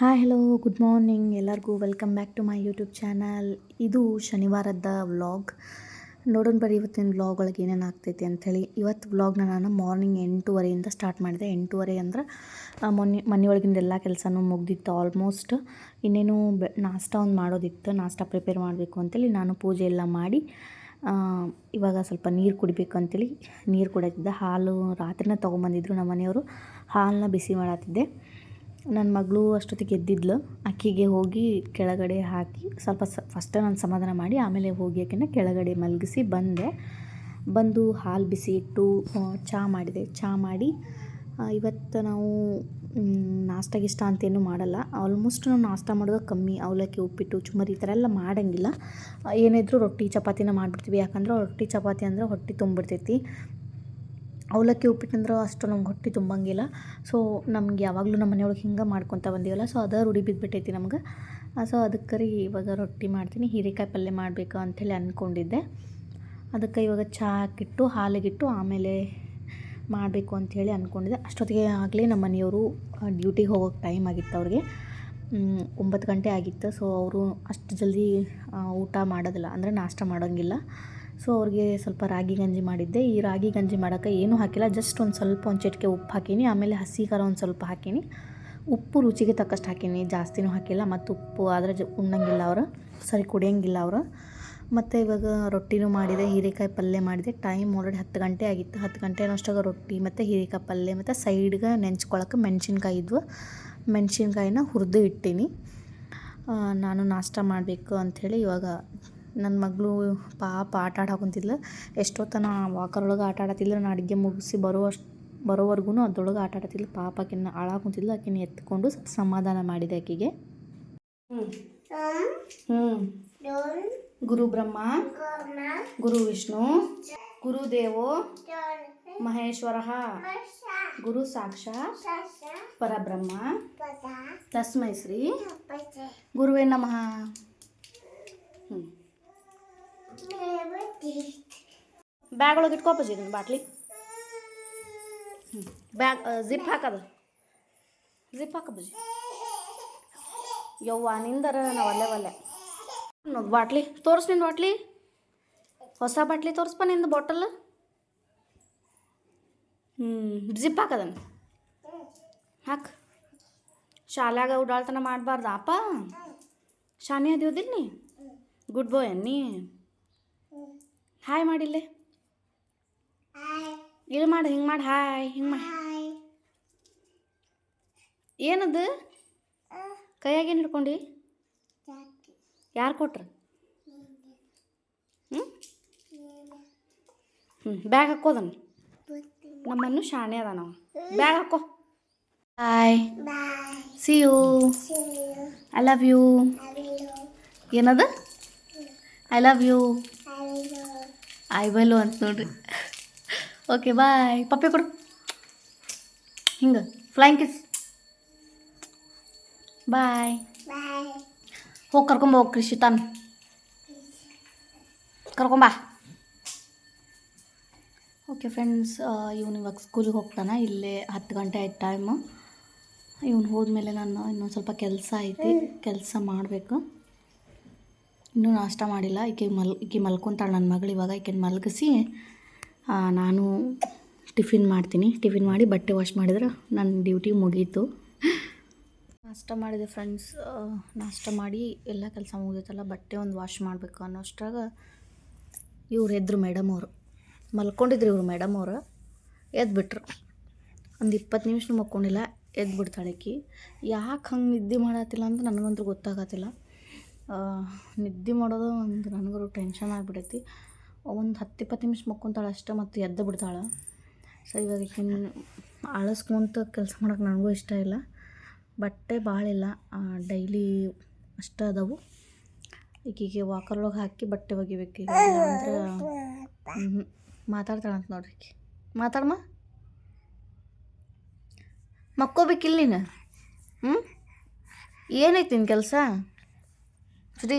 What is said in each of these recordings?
Hi hello good morning ಎಲ್ಲರಿಗೂ welcome back to my YouTube channel ಇದು ಶನಿವಾರದ vlog ನೋಡೋಣ ಬರೀ ಇವತ್ತಿನ ವ್ಲಾಗ್ ಒಳಗೆ ಏನೇನು ಆಗ್ತೈತಿ ಅಂಥೇಳಿ ಇವತ್ತು ವ್ಲಾಗ್ನ ನಾನು ಮಾರ್ನಿಂಗ್ ಎಂಟೂವರೆಯಿಂದ ಸ್ಟಾರ್ಟ್ ಮಾಡಿದೆ. ಎಂಟೂವರೆ ಅಂದ್ರೆ ಮೊನ್ನೆ, ಮನೆಯೊಳಗಿಂದ ಎಲ್ಲ ಕೆಲಸನೂ ಮುಗ್ದಿತ್ತು ಆಲ್ಮೋಸ್ಟ್ ಇನ್ನೇನು ಬೆ, ನಾಷ್ಟ ಒಂದು ಮಾಡೋದಿತ್ತು. ನಾಷ್ಟ ಪ್ರಿಪೇರ್ ಮಾಡಬೇಕು ಅಂತೇಳಿ ನಾನು ಪೂಜೆ ಎಲ್ಲ ಮಾಡಿ ಇವಾಗ ಸ್ವಲ್ಪ ನೀರು ಕುಡಿಬೇಕು ಅಂತೇಳಿ. ನೀರು ಕುಡಿತಿದ್ದೆ ಹಾಲು ರಾತ್ರಿನ ತೊಗೊಂಬಂದಿದ್ರು ನಮ್ಮ ಮನೆಯವರು. ಹಾಲನ್ನ ಬಿಸಿ ಮಾಡತ್ತಿದ್ದೆ. ನನ್ನ ಮಗಳು ಅಷ್ಟೊತ್ತಿಗೆ ಎದ್ದಿದ್ಲು. ಅಕ್ಕಿಗೆ ಹೋಗಿ ಕೆಳಗಡೆ ಹಾಕಿ ಸ್ವಲ್ಪ ಸ ಫಸ್ಟ್ ನಾನು ಸಮಾಧಾನ ಮಾಡಿ ಆಮೇಲೆ ಹೋಗಿ ಆಕೆನ ಕೆಳಗಡೆ ಮಲಗಿಸಿ ಬಂದೆ. ಬಂದು ಹಾಲು ಬಿಸಿ ಇಟ್ಟು ಚಹಾ ಮಾಡಿದೆ. ಚಹಾ ಮಾಡಿ ಇವತ್ತು ನಾವು ನಾಷ್ಟ ಗಿಷ್ಟ ಅಂತೇನು ಮಾಡಲ್ಲ. ಆಲ್ಮೋಸ್ಟ್ ನಾವು ನಾಷ್ಟ ಮಾಡೋದು ಕಮ್ಮಿ. ಅವಲಕ್ಕಿ, ಉಪ್ಪಿಟ್ಟು ಚುಮರಿ ಈ ಥರ ಎಲ್ಲ ಮಾಡೋಂಗಿಲ್ಲ. ಏನಿದ್ರು ರೊಟ್ಟಿ, ಚಪಾತಿನ ಮಾಡಿಬಿಡ್ತೀವಿ. ಯಾಕಂದ್ರೆ ರೊಟ್ಟಿ, ಚಪಾತಿ ಅಂದರೆ ಹೊಟ್ಟೆ ತುಂಬಿಡ್ತೈತಿ. ಅವಲಕ್ಕಿ ಉಪ್ಪಿಟ್ಟಂದ್ರೆ ಅಷ್ಟು ನಮ್ಗೆ ಹೊಟ್ಟೆ ತುಂಬಂಗಿಲ್ಲ. ಸೊ ನಮ್ಗೆ ಯಾವಾಗಲೂ ನಮ್ಮ ಮನೆಯೊಳಗೆ ಹಿಂಗೆ ಮಾಡ್ಕೊತ ಬಂದೀವಲ್ಲ ಸೊ ಅದ ರೂಢಿ ಬಿದ್ದುಬಿಟ್ಟೈತಿ ನಮ್ಗೆ. ಸೊ ಅದಕ್ಕೆ ರೀ ಇವಾಗ ರೊಟ್ಟಿ ಮಾಡ್ತೀನಿ, ಹೀರೆಕಾಯಿ ಪಲ್ಯ ಮಾಡಬೇಕು ಅಂಥೇಳಿ ಅಂದ್ಕೊಂಡಿದ್ದೆ ಅದಕ್ಕೆ ಇವಾಗ ಚಹಾ ಹಾಕಿಟ್ಟು, ಹಾಲಿಗಿಟ್ಟು ಆಮೇಲೆ ಮಾಡಬೇಕು ಅಂಥೇಳಿ ಅಂದ್ಕೊಂಡಿದ್ದೆ ಅಷ್ಟೊತ್ತಿಗೆ ಆಗಲೇ ನಮ್ಮ ಮನೆಯವರು ಡ್ಯೂಟಿಗೆ ಹೋಗೋಕ್ಕೆ ಟೈಮ್ ಆಗಿತ್ತು ಅವ್ರಿಗೆ. ಒಂಬತ್ತು ಗಂಟೆ ಆಗಿತ್ತು ಸೊ ಅವರು ಅಷ್ಟು ಜಲ್ದಿ ಊಟ ಮಾಡೋದಿಲ್ಲ, ಅಂದರೆ ನಾಷ್ಟ ಮಾಡೋಂಗಿಲ್ಲ. ಸೊ ಅವ್ರಿಗೆ ಸ್ವಲ್ಪ ರಾಗಿ ಗಂಜಿ ಮಾಡಿದ್ದೆ. ಈ ರಾಗಿ ಗಂಜಿ ಮಾಡೋಕ್ಕೆ ಏನೂ ಹಾಕಿಲ್ಲ. ಜಸ್ಟ್ ಒಂದು ಸ್ವಲ್ಪ ಒಂದು ಚಿಟಿಕೆ ಉಪ್ಪು ಹಾಕೀನಿ. ಆಮೇಲೆ ಹಸಿ ಖಾರ ಒಂದು ಸ್ವಲ್ಪ ಹಾಕೀನಿ. ಉಪ್ಪು ರುಚಿಗೆ ತಕ್ಕಷ್ಟು ಹಾಕೀನಿ. ಜಾಸ್ತಿನೂ ಹಾಕಿಲ್ಲ. ಮತ್ತು ಉಪ್ಪು ಆದರೆ ಜ ಉಣ್ಣಂಗಿಲ್ಲ ಅವರು. ಸರಿ, ಕುಡಿಯೋಂಗಿಲ್ಲ ಅವರು. ಮತ್ತು ಇವಾಗ ರೊಟ್ಟಿನೂ ಮಾಡಿದೆ. ಹೀರೆಕಾಯಿ ಪಲ್ಯ ಮಾಡಿದೆ. ಟೈಮ್ ಆಲ್ರೆಡಿ ಹತ್ತು ಗಂಟೆ ಆಗಿತ್ತು. ಹತ್ತು ಗಂಟೆ ಅನ್ನೋಷ್ಟಾಗ ರೊಟ್ಟಿ ಮತ್ತು ಹೀರೆಕಾಯಿ ಪಲ್ಯ ಮತ್ತು ಸೈಡ್ಗೆ ನೆಂಚ್ಕೊಳಕ್ಕೆ ಮೆಣಸಿನ್ಕಾಯಿ ಇದ್ವು. ಮೆಣಸಿನ್ಕಾಯಿನ ಹುರಿದು ಇಟ್ಟೀನಿ. ನಾನು ನಾಷ್ಟ ಮಾಡಬೇಕು ಅಂಥೇಳಿ ಇವಾಗ ನನ್ನ ಮಗಳು ಪಾಪ ಆಟ ಆಡಾಕೊಂತಿದ್ಲು ಎಷ್ಟೊತ್ತನ ವಾಕರ್ ಒಳಗೆ ಆಟ ಆಡತ್ತಿದ್ಲು. ನಾನು ಅಡುಗೆ ಮುಗಿಸಿ ಬರುವಷ್ಟು ಬರೋವರೆಗೂ ಅದ್ರೊಳಗೆ ಆಟ ಆಡತ್ತಿದ್ಲು. ಪಾಪ ಆಕಿನ ಅಳಾಕೊಂತಿದ್ಲು ಆಕಿನ ಎತ್ಕೊಂಡು ಸ್ವಲ್ಪ ಸಮಾಧಾನ ಮಾಡಿದೆ ಆಕಿಗೆ. ಹ್ಞೂ ಗುರು ಬ್ರಹ್ಮ ಗುರು ವಿಷ್ಣು ಗುರುದೇವೋ ಮಹೇಶ್ವರ ಗುರು ಸಾಕ್ಷಾತ್ ಪರಬ್ರಹ್ಮ ತಸ್ಮೈ ಶ್ರೀ ಗುರುವೇ ನಮಃ. ಹ್ಞೂ ಬ್ಯಾಗ್ ಒಳಗೆ ಇಟ್ಕೋಪಜಿ ಇದನ್ನ ಬಾಟ್ಲಿ. ಹ್ಞೂ ಬ್ಯಾಗ್ ಜಿಪ್ ಹಾಕದು. ಜಿಪ್ ಹಾಕಬಜಿ ಯವ್ವ, ನಿಂದರ ನಾವು ಒಲ್ಲೆ. ನೋಡು ಬಾಟ್ಲಿ, ತೋರಿಸ್ ನಿಂದು ಬಾಟ್ಲಿ. ಹೊಸ ಬಾಟ್ಲಿ ತೋರಿಸ್ಪ ನಿಂದು ಬಾಟಲ್. ಹ್ಞೂ ಜಿಪ್ ಹಾಕದನ್ ಹಾಕ್. ಶಾಲ್ಯಾಗ ಉಡಾಳ್ತನ ಮಾಡಬಾರ್ದ ಅಪ್ಪ? ಶಾನೆ ಅದಿಯೋದಿಲ್ಲ ನೀ ಗುಡ್ ಬಾಯ್ ಅನ್ನಿ. ಹಾಯ್ ಮಾಡಿಲ್ಲೇ ಇಲ್ಲಿ ಮಾಡು ಹಿಂಗೆ ಮಾಡಿ. ಹಾಯ್ ಹಿಂಗೆ ಮಾಡಿ. ಏನದು? ಕೈಯಾಗೇನು ಹಿಡ್ಕೊಂಡು? ಯಾರು ಕೊಟ್ರು? ಹ್ಞೂ ಹ್ಞೂ ಬ್ಯಾಗ್ ಹಾಕೋದನ್? ನಮ್ಮನ್ನು ಶಾಣೆ ಅದ ನಾವು ಬ್ಯಾಗ್ ಹಾಕೋ. Hi see you I love you ಏನದು? ಐ ಲವ್ ಯು ಬಲು ಅಂತ ನೋಡ್ರಿ ಓಕೆ ಬಾಯ್ ಪಪ್ಪಿ ಕೊಡು. ಹಿಂಗೆ. ಫ್ಲೈಂಗ್ ಕಿಸ್ ಬಾಯ್ ಹೋಗಿ ಕರ್ಕೊಂಬ ಹೋಗಿ ಕೃಷಿತಾನ್ ಕರ್ಕೊಂಬ ಓಕೆ ಫ್ರೆಂಡ್ಸ್ ಇವನು ಇವಾಗ ಸ್ಕೂಲಿಗೆ ಹೋಗ್ತಾನೆ. ಇಲ್ಲೇ ಹತ್ತು ಗಂಟೆ ಆಯ್ತು ಟೈಮು ಇವನು ಹೋದ್ಮೇಲೆ ನಾನು ಇನ್ನೊಂದು ಸ್ವಲ್ಪ ಕೆಲಸ ಐತಿ. ಕೆಲಸ ಮಾಡಬೇಕು. ಇನ್ನೂ ನಾಷ್ಟ ಮಾಡಿಲ್ಲ. ಈಕೆ ಮಲ್, ಈಕೆ ಮಲ್ಕೊತಾಳೆ ನನ್ನ ಮಗಳು ಇವಾಗ. ಈಕೆನ ಮಲಗಿಸಿ ನಾನು ಟಿಫಿನ್ ಮಾಡ್ತೀನಿ. ಟಿಫಿನ್ ಮಾಡಿ ಬಟ್ಟೆ ವಾಶ್ ಮಾಡಿದ್ರೆ ನನ್ನ ಡ್ಯೂಟಿ ಮುಗೀತು. ನಾಷ್ಟ ಮಾಡಿದೆ ಫ್ರೆಂಡ್ಸ್. ನಾಷ್ಟ ಮಾಡಿ ಎಲ್ಲ ಕೆಲಸ ಮುಗಿದೈತಲ್ಲ ಬಟ್ಟೆ ಒಂದು ವಾಶ್ ಮಾಡಬೇಕು ಅನ್ನೋಷ್ಟ್ರಾಗ ಇವ್ರು ಎದ್ರು ಮೇಡಮ್ ಅವರು. ಮಲ್ಕೊಂಡಿದ್ರು ಇವರು ಮೇಡಮ್ ಅವರು. ಎದ್ಬಿಟ್ರು. ಒಂದು ಇಪ್ಪತ್ತು ನಿಮಿಷ ಮಕ್ಕೊಂಡಿಲ್ಲ, ಎದ್ಬಿಡ್ತಾಳೆ ಆಕಿ ಯಾಕೆ ಹಂಗೆ ನಿದ್ದೆ ಮಾಡತ್ತಿಲ್ಲ ಅಂತ ನನಗಂತೂ ಗೊತ್ತಾಗತ್ತಿಲ್ಲ ನಿದ್ದೆ ಮಾಡೋದು ಒಂದು ನನಗೂ ಟೆನ್ಷನ್ ಆಗಿಬಿಡೈತಿ ಒಂದು ಹತ್ತು ಇಪ್ಪತ್ತು ನಿಮಿಷ ಮಕ್ಕೊಂತಾಳೆ ಅಷ್ಟೇ ಮತ್ತು ಎದ್ದು ಬಿಡ್ತಾಳೆ. ಸೊ ಇವಾಗ ಅಳಸ್ಕೊಂತ ಕೆಲಸ ಮಾಡೋಕೆ ನನಗೂ ಇಷ್ಟ ಇಲ್ಲ. ಬಟ್ಟೆ ಭಾಳ ಇಲ್ಲ. ಡೈಲಿ ಅಷ್ಟ ಅದಾವು. ಈಕಿಗೆ ವಾಕರ್ ಒಳಗೆ ಹಾಕಿ ಬಟ್ಟೆ ಒಗಿಬೇಕು. ಈಗ ಅಂದ್ರೆ ಮಾತಾಡ್ತಾಳೆ ಮಾತಾಡ್ತಾಳಂತ ನೋಡ್ರಿ ಮಾತಾಡಮ್ಮ ಮಕ್ಕೋಬೇಕಿಲ್ಲ ನೀನು? ಹ್ಞೂ ಏನೈತಿ ನಿನ್ನ ಕೆಲಸ? ಶ್ರೀ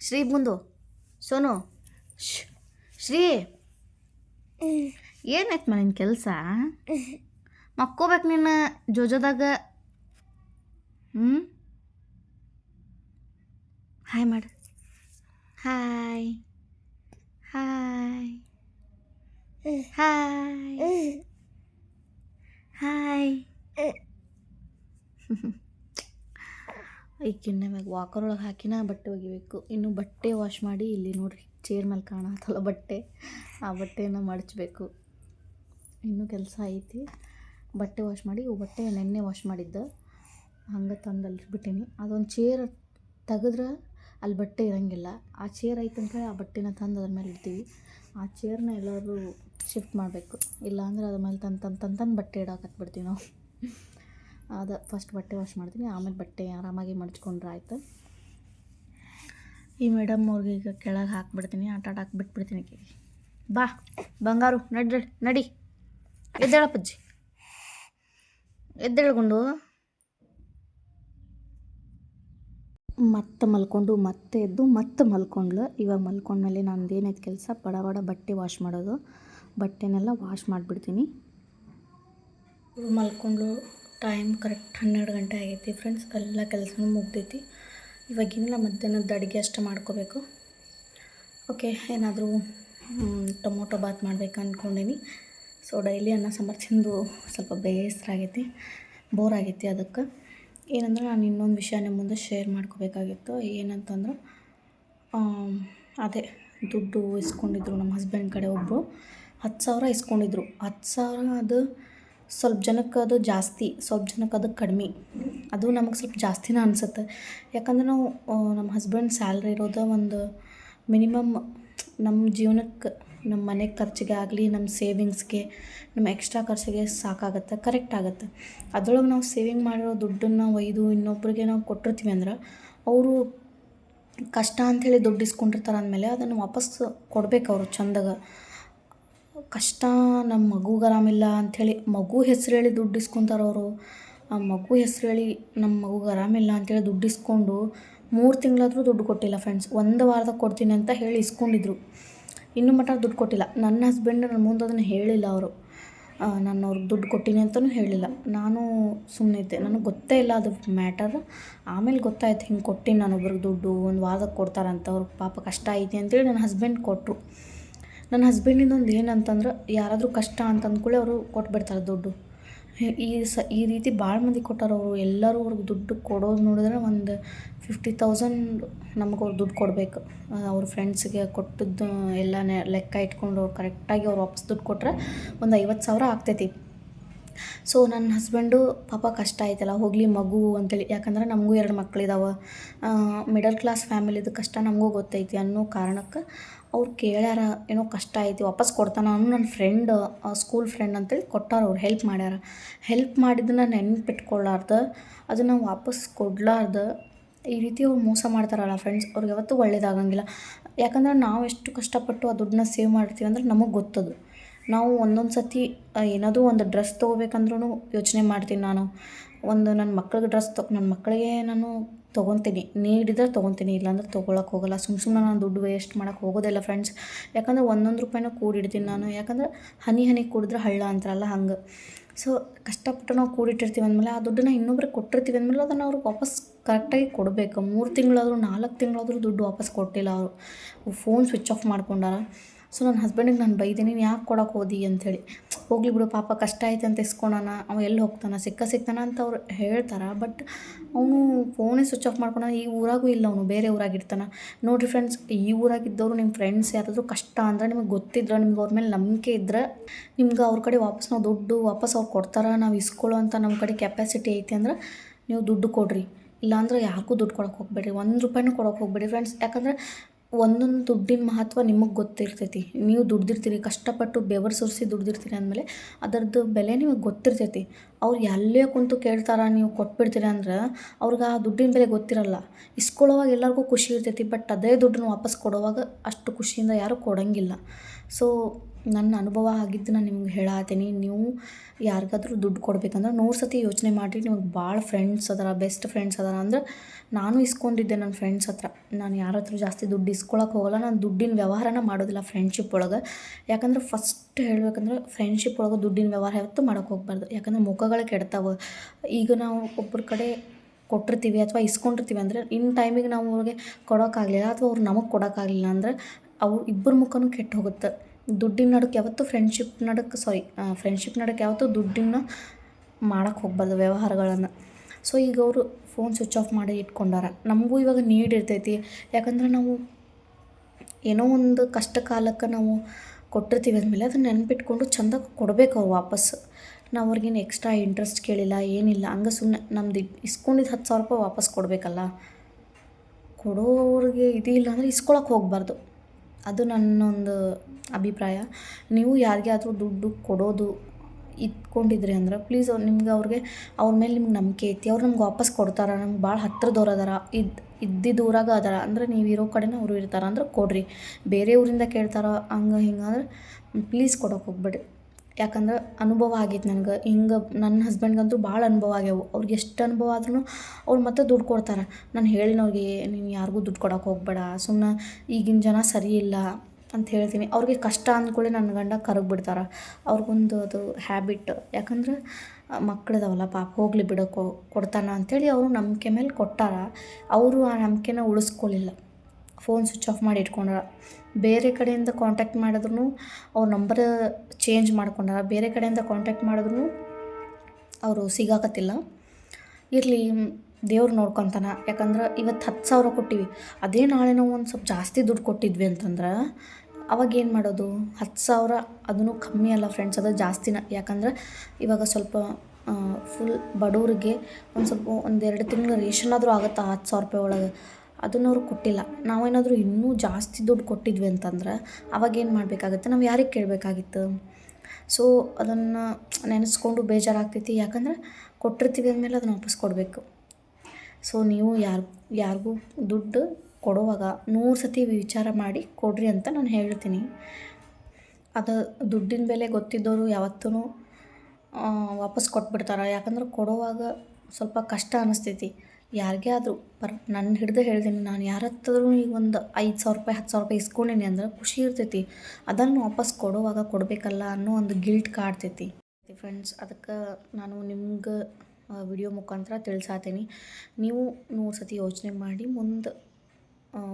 ಶ್ರೀ ಮುಂದು ಸೋನು. ಶ್ರೀ. ಏನೈತ್ ನಿನ್ನ ಕೆಲಸ? ಮಕ್ಕೋಬೇಕು ನಿನ್ನ ಜೋಜೋದಾಗ? ಹ್ಞೂ ಹಾಯ್ ಮಾಡು. ಹಾಯ್ ಹಾಯ್ ಹಾಯ್ ಹಾಯ್ ಈಗಿನ ಮ್ಯಾಗ ವಾಕರ್ ಒಳಗೆ ಹಾಕಿನ ಬಟ್ಟೆ ಒಗಿಬೇಕು. ಇನ್ನು ಬಟ್ಟೆ ವಾಶ್ ಮಾಡಿ ಇಲ್ಲಿ ನೋಡ್ರಿ ಚೇರ್ ಮೇಲೆ ಕಾಣತ್ತಲ್ಲ ಬಟ್ಟೆ. ಆ ಬಟ್ಟೆನ ಮಡಚಬೇಕು. ಇನ್ನೂ ಕೆಲಸ ಐತಿ. ಬಟ್ಟೆ ವಾಶ್ ಮಾಡಿ ಬಟ್ಟೆ ನೆನ್ನೆ ವಾಶ್ ಮಾಡಿದ್ದೆ. ಹಂಗೆ ತಂದಲ್ಲಿ ಬಿಟ್ಟೀನಿ ಅದೊಂದು ಚೇರ್ ತೆಗೆದ್ರೆ ಅಲ್ಲಿ ಬಟ್ಟೆ ಇರೋಂಗಿಲ್ಲ. ಆ ಚೇರ್ ಐತೆ ಅಂತೇಳಿ ಆ ಬಟ್ಟೆನ ತಂದು ಅದ್ರ ಮೇಲೆ ಇಡ್ತೀವಿ. ಆ ಚೇರ್ನ ಎಲ್ಲರೂ ಶಿಫ್ಟ್ ಮಾಡಬೇಕು. ಇಲ್ಲಾಂದ್ರೆ ಅದ್ರ ಮೇಲೆ ತಂದು ತಂದು ತಂದು ತಂದು ಬಟ್ಟೆ ಇಡೋಕೆ ಬಿಡ್ತೀವಿ ನಾವು. ಅದು ಫಸ್ಟ್ ಬಟ್ಟೆ ವಾಶ್ ಮಾಡ್ತೀನಿ, ಆಮೇಲೆ ಬಟ್ಟೆ ಆರಾಮಾಗಿ ಮಡ್ಚ್ಕೊಂಡ್ರೆ ಆಯಿತು. ಈ ಮೇಡಮ್ ಅವ್ರಿಗೆ ಈಗ ಕೆಳಗೆ ಹಾಕ್ಬಿಡ್ತೀನಿ, ಆಟ ಆಟ ಹಾಕ್ಬಿಟ್ಬಿಡ್ತೀನಿ ಬಾ, ಬಂಗಾರು ನಡಿ. ನಡಿ ಎದ್ದೇಳಪ್ಪಜ್ಜಿ ಎದ್ದೇಳ್ಕೊಂಡು ಮತ್ತೆ ಮಲ್ಕೊಂಡು, ಮತ್ತೆ ಎದ್ದು, ಮತ್ತೆ ಮಲ್ಕೊಂಡ್ಲು. ಇವಾಗ ಮಲ್ಕೊಂಡ್ಮೇಲೆ ನಂದು ಏನೈತೆ ಕೆಲಸ? ಬಡ ಬಡ ಬಟ್ಟೆ ವಾಶ್ ಮಾಡೋದು. ಬಟ್ಟೆನೆಲ್ಲ ವಾಶ್ ಮಾಡಿಬಿಡ್ತೀನಿ. ಮಲ್ಕೊಂಡು ಟೈಮ್ ಕರೆಕ್ಟ್ ಹನ್ನೆರಡು ಗಂಟೆ ಆಗೈತಿ ಫ್ರೆಂಡ್ಸ್ ಎಲ್ಲ ಕೆಲಸನೂ ಮುಗ್ದೈತಿ. ಇವಾಗಿಲ್ಲ ಮಧ್ಯಾಹ್ನದ ಅಡುಗೆ ಅಷ್ಟೇ ಮಾಡ್ಕೋಬೇಕು. ಓಕೆ ಏನಾದರೂ ಟೊಮೊಟೊ ಬಾತ್ ಮಾಡ್ಬೇಕು ಅಂದ್ಕೊಂಡೀನಿ ಸೊ ಡೈಲಿ ಅನ್ನ ಸಾಂಬಾರು ತಿಂದು ಸ್ವಲ್ಪ ಬೇಸರ ಆಗೈತಿ ಬೋರ್ ಆಗೈತಿ ಅದಕ್ಕೆ. ಏನಂದ್ರೆ ನಾನು ಇನ್ನೊಂದು ವಿಷಯ ನಿಮ್ಮ ಮುಂದೆ ಶೇರ್ ಮಾಡ್ಕೋಬೇಕಾಗಿತ್ತು. ಏನಂತಂದ್ರೆ ಅದೇ, ದುಡ್ಡು ಇಸ್ಕೊಂಡಿದ್ರು ನಮ್ಮ ಹಸ್ಬೆಂಡ್ ಕಡೆ ಒಬ್ಬರು ಹತ್ತು ಸಾವಿರ ಇಸ್ಕೊಂಡಿದ್ರು. ಹತ್ತು ಸಾವಿರ ಅದು ಸ್ವಲ್ಪ ಜನಕ್ಕೆ ಅದು ಜಾಸ್ತಿ, ಸ್ವಲ್ಪ ಜನಕ್ಕೆ ಅದು ಕಡಿಮೆ. ಅದು ನಮಗೆ ಸ್ವಲ್ಪ ಜಾಸ್ತಿನೇ ಅನಿಸುತ್ತೆ. ಯಾಕಂದ್ರೆ ನಾವು ನಮ್ಮ ಹಸ್ಬೆಂಡ್ ಸ್ಯಾಲ್ರಿ ಇರೋದು ಒಂದು ಮಿನಿಮಮ್ ನಮ್ಮ ಜೀವನಕ್ಕೆ ನಮ್ಮ ಮನೆ ಖರ್ಚಿಗೆ ಆಗಲಿ ನಮ್ಮ ಸೇವಿಂಗ್ಸ್ಗೆ ನಮ್ಮ ಎಕ್ಸ್ಟ್ರಾ ಖರ್ಚಿಗೆ ಸಾಕಾಗತ್ತೆ ಕರೆಕ್ಟ್ ಆಗುತ್ತೆ. ಅದ್ರೊಳಗೆ ನಾವು ಸೇವಿಂಗ್ ಮಾಡಿರೋ ದುಡ್ಡನ್ನು ಒಯ್ದು ಇನ್ನೊಬ್ಬರಿಗೆ ನಾವು ಕೊಟ್ಟಿರ್ತೀವಿ ಅಂದ್ರೆ, ಅವರು ಕಷ್ಟ ಅಂಥೇಳಿ ದುಡ್ಡು ಇಸ್ಕೊಂಡಿರ್ತಾರೆ ಅಂದಮೇಲೆ ಅದನ್ನು ವಾಪಸ್ ಕೊಡ್ಬೇಕು ಅವರು ಚಂದಾಗ. ಕಷ್ಟ ನಮ್ಮ ಮಗುಗೆ ಆರಾಮಿಲ್ಲ ಅಂಥೇಳಿ ಮಗು ಹೆಸ್ರು ಹೇಳಿ ದುಡ್ಡು ಇಸ್ಕೊಂತಾರವರು ಆ ಮಗು ಹೆಸ್ರು ಹೇಳಿ ನಮ್ಮ ಮಗುಗೆ ಆರಾಮಿಲ್ಲ ಅಂಥೇಳಿ ದುಡ್ಡು ಇಸ್ಕೊಂಡು ಮೂರು ತಿಂಗಳಾದರೂ ದುಡ್ಡು ಕೊಟ್ಟಿಲ್ಲ ಫ್ರೆಂಡ್ಸ್ ಒಂದು ವಾರದಾಗ ಕೊಡ್ತೀನಿ ಅಂತ ಹೇಳಿ ಇಸ್ಕೊಂಡಿದ್ರು. ಇನ್ನೂ ಮಟ್ಟ ದುಡ್ಡು ಕೊಟ್ಟಿಲ್ಲ. ನನ್ನ ಹಸ್ಬೆಂಡ್ ನನ್ನ ಮುಂದೆ ಅದನ್ನು ಹೇಳಿಲ್ಲ ಅವರು. ನಾನು ಅವ್ರಿಗೆ ದುಡ್ಡು ಕೊಟ್ಟಿನಿ ಅಂತಲೂ ಹೇಳಿಲ್ಲ. ನಾನು ಸುಮ್ಮನೆ ಇದ್ದೆ. ನನಗೆ ಗೊತ್ತೇ ಇಲ್ಲ ಅದು ಮ್ಯಾಟರ್. ಆಮೇಲೆ ಗೊತ್ತಾಯ್ತು, ಹಿಂಗೆ ಕೊಟ್ಟಿನಿ ನಾನು ಒಬ್ರಿಗೆ ದುಡ್ಡು, ಒಂದು ವಾರದಾಗ ಕೊಡ್ತಾರಂತ. ಅವ್ರಿಗೆ ಪಾಪ ಕಷ್ಟ ಐತಿ ಅಂತೇಳಿ ನನ್ನ ಹಸ್ಬೆಂಡ್ ಕೊಟ್ಟರು ನನ್ನ ಹಸ್ಬೆಂಡಿಂದ ಒಂದು ಏನಂತಂದ್ರೆ, ಯಾರಾದರೂ ಕಷ್ಟ ಅಂತ ಅಂದ್ಕೂಳೆ ಅವರು ಕೊಟ್ಬಿಡ್ತಾರೆ ದುಡ್ಡು. ಈ ಸ, ಈ ರೀತಿ ಭಾಳ ಮಂದಿ ಕೊಟ್ಟಾರ ಅವರು. ಎಲ್ಲರೂ ಅವ್ರಿಗೆ ದುಡ್ಡು ಕೊಡೋದು ನೋಡಿದ್ರೆ ಒಂದು ಫಿಫ್ಟಿ ತೌಸಂಡ್ ನಮಗೆ ಅವ್ರು ದುಡ್ಡು ಕೊಡಬೇಕು. ಅವ್ರ ಫ್ರೆಂಡ್ಸ್ಗೆ ಕೊಟ್ಟದ್ದು ಎಲ್ಲ ಲೆಕ್ಕ ಇಟ್ಕೊಂಡು ಅವ್ರು ಕರೆಕ್ಟಾಗಿ ಅವ್ರು ವಾಪಸ್ ದುಡ್ಡು ಕೊಟ್ಟರೆ ಒಂದು ಐವತ್ತು ಸಾವಿರ ಆಗ್ತೈತಿ. ಸೊ ನನ್ನ ಹಸ್ಬೆಂಡು ಪಾಪ ಕಷ್ಟ ಆಯ್ತಲ್ಲ ಹೋಗಲಿ ಮಗು ಅಂತೇಳಿ. ಯಾಕಂದ್ರೆ ನಮಗೂ ಎರಡು ಮಕ್ಕಳಿದಾವೆ ಮಿಡಲ್ ಕ್ಲಾಸ್ ಫ್ಯಾಮಿಲಿದು ಕಷ್ಟ ನಮಗೂ ಗೊತ್ತೈತಿ ಅನ್ನೋ ಕಾರಣಕ್ಕೆ ಅವ್ರು ಕೇಳ್ಯಾರ, ಏನೋ ಕಷ್ಟ ಐತಿ, ವಾಪಸ್ ಕೊಡ್ತಾನ ಅನ್ನೋ ನನ್ನ ಫ್ರೆಂಡ್ ಸ್ಕೂಲ್ ಫ್ರೆಂಡ್ ಅಂತೇಳಿ ಕೊಟ್ಟಾರ ಅವ್ರು ಹೆಲ್ಪ್ ಮಾಡ್ಯಾರ. ಹೆಲ್ಪ್ ಮಾಡಿದ್ದನ್ನ ನೆನ್ಪಿಟ್ಕೊಳ್ಳಾರ್ದ ಅದನ್ನು ವಾಪಸ್ ಕೊಡ್ಲಾರ್ದ, ಈ ರೀತಿ ಅವ್ರು ಮೋಸ ಮಾಡ್ತಾರಲ್ಲ ಫ್ರೆಂಡ್ಸ್ ಅವ್ರಿಗೆ ಯಾವತ್ತೂ ಒಳ್ಳೇದಾಗಂಗಿಲ್ಲ. ಯಾಕಂದ್ರೆ ನಾವು ಎಷ್ಟು ಕಷ್ಟಪಟ್ಟು ಆ ದುಡ್ಡನ್ನ ಸೇವ್ ಮಾಡ್ತೀವಿ ಅಂದ್ರೆ ನಮಗೆ ಗೊತ್ತದು. ನಾವು ಒಂದೊಂದು ಸತಿ ಏನಾದರೂ ಒಂದು ಡ್ರೆಸ್ ತೊಗೋಬೇಕಂದ್ರೂ ಯೋಚನೆ ಮಾಡ್ತೀನಿ ನಾನು. ಒಂದು ನನ್ನ ಮಕ್ಳಿಗೆ ಡ್ರೆಸ್ ತೊ ನನ್ನ ಮಕ್ಕಳಿಗೆ ನಾನು ತೊಗೊತೀನಿ ನೀಡಿದ್ರೆ ತೊಗೊತೀನಿ ಇಲ್ಲಾಂದ್ರೆ ತೊಗೊಳಕ್ಕೆ ಹೋಗಲ್ಲ. ಸುಮ್ಮ ಸುಮ್ಮನೆ ನಾನು ದುಡ್ಡು ವೇಸ್ಟ್ ಮಾಡೋಕ್ಕೆ ಹೋಗೋದಿಲ್ಲ ಫ್ರೆಂಡ್ಸ್ ಯಾಕಂದ್ರೆ ಒಂದೊಂದು ರೂಪಾಯಿನೂ ಕೂಡಿಡ್ತೀನಿ ನಾನು. ಯಾಕಂದ್ರೆ ಹನಿ ಹನಿ ಕುಡಿದ್ರೆ ಹಳ್ಳ ಅಂತಾರಲ್ಲ ಹಂಗೆ. ಸೊ ಕಷ್ಟಪಟ್ಟು ನಾವು ಕೂಡಿಟ್ಟಿರ್ತೀವಿ ಅಂದಮೇಲೆ ಆ ದುಡ್ಡನ್ನ ಇನ್ನೊಬ್ರಿಗೆ ಕೊಟ್ಟಿರ್ತೀವಿ ಅಂದಮೇಲೆ ಅದನ್ನು ಅವ್ರಿಗೆ ವಾಪಸ್ ಕರೆಕ್ಟಾಗಿ ಕೊಡಬೇಕು. ಮೂರು ತಿಂಗಳಾದರೂ, ನಾಲ್ಕು ತಿಂಗಳಾದರೂ ದುಡ್ಡು ವಾಪಸ್ ಕೊಟ್ಟಿಲ್ಲ ಅವರು. ಫೋನ್ ಸ್ವಿಚ್ ಆಫ್ ಮಾಡ್ಕೊಂಡಾರ? ಸೊ ನನ್ನ ಹಸ್ಬೆಂಡಿಗೆ ನಾನು ಬೈದೆ ನೀನು ಯಾಕೆ ಕೊಡೋಕೆ ಹೋದಿ ಅಂಥೇಳಿ ಹೋಗ್ಲಿ ಬಿಡು, ಪಾಪ ಕಷ್ಟ ಐತೆ ಅಂತ ಇಸ್ಕೊಳೋಣ ಅವ ಎಲ್ಲಿ ಹೋಗ್ತಾನೆ, ಸಿಕ್ಕ ಸಿಗ್ತಾನ ಅಂತ ಅವ್ರು ಹೇಳ್ತಾರೆ ಬಟ್ ಅವನು ಫೋನೇ ಸ್ವಿಚ್ ಆಫ್ ಮಾಡ್ಕೊಂಡ ಈ ಊರಾಗೂ ಇಲ್ಲ ಅವನು, ಬೇರೆ ಊರಾಗಿರ್ತಾನೆ ನೋಡಿರಿ ಫ್ರೆಂಡ್ಸ್ ಈ ಊರಾಗಿದ್ದವರು ನಿಮ್ಮ ಫ್ರೆಂಡ್ಸ್ ಯಾರಾದರೂ ಕಷ್ಟ ಅಂದ್ರೆ ನಿಮಗೆ ಗೊತ್ತಿದ್ರೆ, ನಿಮ್ಗೆ ಅವ್ರ ಮೇಲೆ ನಂಬಿಕೆ ಇದ್ದರೆ ನಿಮ್ಗೆ ಅವ್ರ ಕಡೆ ವಾಪಸ್ ನಾವು ದುಡ್ಡು ವಾಪಸ್ ಅವ್ರು ಕೊಡ್ತಾರೆ, ನಾವು ಇಸ್ಕೊಳ್ಳೋ ಅಂತ ನಮ್ಮ ಕಡೆ ಕೆಪಾಸಿಟಿ ಐತಿ ಅಂದ್ರೆ ನೀವು ದುಡ್ಡು ಕೊಡ್ರಿ. ಇಲ್ಲಾಂದ್ರೆ ಯಾಕೂ ದುಡ್ಡು ಕೊಡೋಕೆ ಹೋಗ್ಬೇಡಿ ಒಂದು ರೂಪಾಯಿನೂ ಕೊಡೋಕೆ ಹೋಗ್ಬೇಡಿ ಫ್ರೆಂಡ್ಸ್ ಯಾಕಂದ್ರೆ ಒಂದೊಂದು ದುಡ್ಡಿನ ಮಹತ್ವ ನಿಮಗೆ ಗೊತ್ತಿರ್ತೈತಿ. ನೀವು ದುಡ್ದಿರ್ತೀರಿ, ಕಷ್ಟಪಟ್ಟು ಬೆವರು ಸುರಿಸಿ ದುಡ್ದಿರ್ತೀರಿ ಅಂದಮೇಲೆ ಅದರದ್ದು ಬೆಲೆ ನಿಮಗೆ ಗೊತ್ತಿರ್ತೈತಿ. ಅವ್ರು ಎಲ್ಲೇ ಕುಂತು ಕೇಳ್ತಾರ, ನೀವು ಕೊಟ್ಬಿಡ್ತೀರಿ ಅಂದ್ರೆ ಅವ್ರಿಗೆ ಆ ದುಡ್ಡಿನ ಬೆಲೆ ಗೊತ್ತಿರಲ್ಲ. ಇಸ್ಕೊಳ್ಳೋವಾಗ ಎಲ್ಲರಿಗೂ ಖುಷಿ ಇರ್ತೈತಿ, ಬಟ್ ಅದೇ ದುಡ್ಡನ್ನು ವಾಪಸ್ ಕೊಡೋವಾಗ ಅಷ್ಟು ಖುಷಿಯಿಂದ ಯಾರೂ ಕೊಡೋಂಗಿಲ್ಲ. ಸೊ ನನ್ನ ಅನುಭವ ಆಗಿದ್ದು ನಾನು ನಿಮ್ಗೆ ಹೇಳತ್ತೀನಿ ನೀವು ಯಾರಿಗಾದ್ರೂ ದುಡ್ಡು ಕೊಡ್ಬೇಕಂದ್ರೆ ನೂರು ಸತಿ ಯೋಚನೆ ಮಾಡಿರಿ. ನಿಮಗೆ ಭಾಳ ಫ್ರೆಂಡ್ಸ್ ಅದಾರ ಬೆಸ್ಟ್ ಫ್ರೆಂಡ್ಸ್ ಅದಾರ. ಅಂದ್ರೆ ನಾನು ಇಸ್ಕೊಂಡಿದ್ದೆ ನನ್ನ ಫ್ರೆಂಡ್ಸ್ ಹತ್ರ. ನಾನು ಯಾರ ಹತ್ರ ಜಾಸ್ತಿ ದುಡ್ಡು ಇಸ್ಕೊಳಕ್ಕೆ ಹೋಗಲ್ಲ. ನಾನು ದುಡ್ಡಿನ ವ್ಯವಹಾರನ ಮಾಡೋದಿಲ್ಲ ಫ್ರೆಂಡ್ಶಿಪ್ ಒಳಗೆ. ಯಾಕಂದ್ರೆ ಫಸ್ಟ್ ಹೇಳ್ಬೇಕಂದ್ರೆ ಫ್ರೆಂಡ್ಶಿಪ್ ಒಳಗೆ ದುಡ್ಡಿನ ವ್ಯವಹಾರ ಯಾವತ್ತು ಮಾಡೋಕೆ ಹೋಗ್ಬಾರ್ದು. ಯಾಕಂದ್ರೆ ಮುಖಗಳು ಕೆಡ್ತಾವೆ. ಈಗ ನಾವು ಒಬ್ಬರ ಕಡೆ ಕೊಟ್ಟಿರ್ತೀವಿ ಅಥವಾ ಇಸ್ಕೊಂಡಿರ್ತೀವಿ ಅಂದರೆ ಇನ್ ಟೈಮಿಗೆ ನಾವು ಅವ್ರಿಗೆ ಕೊಡೋಕ್ಕಾಗಲಿಲ್ಲ ಅಥವಾ ಅವ್ರು ನಮಗೆ ಕೊಡೋಕ್ಕಾಗಲಿಲ್ಲ ಅಂದ್ರೆ ಅವ್ರು ಇಬ್ಬರ ಮುಖನೂ ಕೆಟ್ಟು ಹೋಗುತ್ತೆ. ದುಡ್ಡಿನ ನಡುಕ್ಕೆ ಯಾವತ್ತೂ ಫ್ರೆಂಡ್ಶಿಪ್ ನಡಕ್ಕೆ ಸಾರಿ ಫ್ರೆಂಡ್ಶಿಪ್ ನಡಕ್ಕೆ ಯಾವತ್ತೂ ದುಡ್ಡಿನ ಮಾಡೋಕ್ಕೆ ಹೋಗ್ಬಾರ್ದು ವ್ಯವಹಾರಗಳನ್ನು. ಸೊ ಈಗ ಅವರು ಫೋನ್ ಸ್ವಿಚ್ ಆಫ್ ಮಾಡಿ ಇಟ್ಕೊಂಡಾರ. ನಮಗೂ ಇವಾಗ ನೀಡ್ ಇರ್ತೈತಿ. ಯಾಕಂದ್ರೆ ನಾವು ಏನೋ ಒಂದು ಕಷ್ಟ ಕಾಲಕ್ಕೆ ನಾವು ಕೊಟ್ಟಿರ್ತೀವಿ ಅಂದಮೇಲೆ ಅದನ್ನ ನೆನಪಿಟ್ಕೊಂಡು ಚಂದ ಕೊಡಬೇಕು ಅವ್ರು ವಾಪಸ್. ನಾವು ಅವ್ರಿಗೇನು ಎಕ್ಸ್ಟ್ರಾ ಇಂಟ್ರೆಸ್ಟ್ ಕೇಳಿಲ್ಲ, ಏನಿಲ್ಲ. ಹಂಗೆ ಸುಮ್ಮನೆ ನಮ್ದು ಇಸ್ಕೊಂಡಿದ್ದು ಹತ್ತು ಸಾವಿರ ರೂಪಾಯಿ ವಾಪಸ್ ಕೊಡಬೇಕಲ್ಲ. ಕೊಡೋರಿಗೆ ಇದಿಲ್ಲ ಅಂದರೆ ಇಸ್ಕೊಳಕ್ಕೆ ಹೋಗಬಾರ್ದು. ಅದು ನನ್ನೊಂದು ಅಭಿಪ್ರಾಯ. ನೀವು ಯಾರಿಗೆ ಆದರೂ ದುಡ್ಡು ಕೊಡೋದು ಇಟ್ಕೊಂಡಿದ್ರಿ ಅಂದ್ರೆ ಪ್ಲೀಸ್ ಅವ್ರು ನಿಮ್ಗೆ ಅವ್ರಿಗೆ ಅವ್ರ ಮೇಲೆ ನಿಮ್ಗೆ ನಂಬಿಕೆ ಐತಿ. ಅವ್ರು ನಮ್ಗೆ ವಾಪಸ್ ಕೊಡ್ತಾರೆ. ನಮ್ಗೆ ಭಾಳ ಹತ್ರದವ್ರು ಅದಾರ. ಇದ್ದು ಇದ್ದಿದ್ದ ಊರಾಗ ಅದಾರ. ಅಂದ್ರೆ ನೀವು ಇರೋ ಕಡೆನೇ ಅವರು ಇರ್ತಾರೆ. ಅಂದ್ರೆ ಕೊಡ್ರಿ. ಬೇರೆ ಊರಿಂದ ಕೇಳ್ತಾರೋ, ಹಂಗೆ ಹಿಂಗೆ ಅಂದ್ರೆ ಪ್ಲೀಸ್ ಕೊಡೋಕೆ ಹೋಗ್ಬೇಡಿ ಯಾಕಂದ್ರೆ ಅನುಭವ ಆಗೈತೆ ನನಗೆ. ಹಿಂಗೆ ನನ್ನ ಹಸ್ಬೆಂಡ್ಗಂತೂ ಭಾಳ ಅನುಭವ ಆಗ್ಯಾವು. ಅವ್ರಿಗೆ ಎಷ್ಟು ಅನುಭವ ಆದ್ರೂ ಅವ್ರು ಮತ್ತೆ ದುಡ್ಡು ಕೊಡ್ತಾರೆ. ನಾನು ಹೇಳಿನ ಅವ್ರಿಗೆ ನೀನು ಯಾರಿಗೂ ದುಡ್ಡು ಕೊಡೋಕೆ ಹೋಗ್ಬೇಡ ಸುಮ್ಮನೆ ಈಗಿನ ಜನ ಸರಿ ಇಲ್ಲ ಅಂತ ಹೇಳ್ತೀನಿ. ಅವ್ರಿಗೆ ಕಷ್ಟ ಅಂದ್ಕೊಳ್ಳಿ ನನ್ನ ಗಂಡ ಕರಗಿ ಬಿಡ್ತಾರೆ. ಅವ್ರಿಗೊಂದು ಅದು ಹ್ಯಾಬಿಟ್ ಯಾಕಂದ್ರೆ ಮಕ್ಕಳದವಲ್ಲ ಪಾಪ, ಹೋಗಲಿ ಬಿಡೋ ಕೊಡ್ತಾನ ಅಂಥೇಳಿ ಅವರು ನಂಬಿಕೆ ಮೇಲೆ ಕೊಟ್ಟಾರ. ಅವರು ಆ ನಂಬಿಕೆನ ಉಳಿಸ್ಕೊಳ್ಳಿಲ್ಲ ಫೋನ್ ಸ್ವಿಚ್ ಆಫ್ ಮಾಡಿ ಇಟ್ಕೊಂಡಾರ ಬೇರೆ ಕಡೆಯಿಂದ ಕಾಂಟ್ಯಾಕ್ಟ್ ಮಾಡಿದ್ರು ಅವ್ರ ನಂಬರ್ ಚೇಂಜ್ ಮಾಡ್ಕೊಂಡಾರ ಬೇರೆ ಕಡೆಯಿಂದ ಕಾಂಟ್ಯಾಕ್ಟ್ ಮಾಡಿದ್ರು ಅವರು ಸಿಗಾಕತ್ತಿಲ್ಲ. ಇರಲಿ, ದೇವ್ರು ನೋಡ್ಕೊತಾನ. ಯಾಕಂದ್ರೆ ಇವತ್ತು ಹತ್ತು ಸಾವಿರ ಕೊಟ್ಟಿವಿ. ಅದೇ ನಾಳೆ ನಾವು ಒಂದು ಸ್ವಲ್ಪ ಜಾಸ್ತಿ ದುಡ್ಡು ಕೊಟ್ಟಿದ್ವಿ ಅಂತಂದ್ರೆ ಅವಾಗ ಏನು ಮಾಡೋದು? ಹತ್ತು ಸಾವಿರ ಅದನ್ನು ಕಮ್ಮಿ ಅಲ್ಲ ಫ್ರೆಂಡ್ಸ್ ಅದು ಜಾಸ್ತಿನ. ಯಾಕಂದ್ರೆ ಇವಾಗ ಸ್ವಲ್ಪ ಫುಲ್ ಬಡವ್ರಿಗೆ ಒಂದು ಸ್ವಲ್ಪ ಒಂದೆರಡು ತಿಂಗಳ ರೇಷನ್ ಆದರೂ ಆಗುತ್ತೆ ಹತ್ತು ಸಾವಿರ ರೂಪಾಯಿ ಒಳಗೆ. ಅದನ್ನ ಅವರು ಕೊಟ್ಟಿಲ್ಲ. ನಾವೇನಾದರೂ ಇನ್ನೂ ಜಾಸ್ತಿ ದುಡ್ಡು ಕೊಟ್ಟಿದ್ವಿ ಅಂತಂದ್ರೆ ಅವಾಗ ಏನು ಮಾಡಬೇಕಾಗತ್ತೆ? ನಾವು ಯಾರಿಗೆ ಕೇಳಬೇಕಾಗಿತ್ತು? ಸೊ ಅದನ್ನು ನೆನೆಸ್ಕೊಂಡು ಬೇಜಾರಾಗ್ತೈತಿ. ಯಾಕಂದ್ರೆ ಕೊಟ್ಟಿರ್ತೀವಿ ಅಂದಮೇಲೆ ಅದನ್ನ ವಾಪಸ್ ಕೊಡಬೇಕು. ಸೊ ನೀವು ಯಾರು, ಯಾರಿಗೂ ದುಡ್ಡು ಕೊಡುವಾಗ ನೂರು ಸತಿ ವಿಚಾರ ಮಾಡಿ ಕೊಡ್ರಿ ಅಂತ ನಾನು ಹೇಳ್ತೀನಿ. ಅದು ದುಡ್ಡಿನ ಬೆಲೆ ಗೊತ್ತಿದ್ದವರು ಯಾವತ್ತೂ ವಾಪಸ್ ಕೊಟ್ಬಿಡ್ತಾರೆ. ಯಾಕಂದ್ರೆ ಕೊಡುವಾಗ ಸ್ವಲ್ಪ ಕಷ್ಟ ಅನ್ನಿಸ್ತೈತಿ ಯಾರಿಗೇ ಆದರೂ ಪರ್ ನನ್ನ ಹಿಡ್ದು ಹೇಳ್ತೀನಿ, ನಾನು ಯಾರ ಹತ್ತಿರನೂ ಈಗ ಒಂದು ಐದು ಸಾವಿರ ರೂಪಾಯಿ, ಹತ್ತು ಸಾವಿರ ರೂಪಾಯಿ ಇಸ್ಕೊಂಡೀನಿ ಅಂದ್ರೆ ಖುಷಿ ಇರ್ತೈತಿ. ಅದನ್ನು ವಾಪಸ್ ಕೊಡುವಾಗ ಕೊಡಬೇಕಲ್ಲ ಅನ್ನೋ ಒಂದು ಗಿಲ್ಟ್ ಕಾಡ್ತೈತಿ. ಫ್ರೆಂಡ್ಸ್ ಅದಕ್ಕೆ ನಾನು ನಿಮ್ಗೆ ವಿಡಿಯೋ ಮುಖಾಂತರ ತಿಳಿಸಾತೀನಿ. ನೀವು ನೂರು ಸತಿ ಯೋಚನೆ ಮಾಡಿ ಮುಂದೆ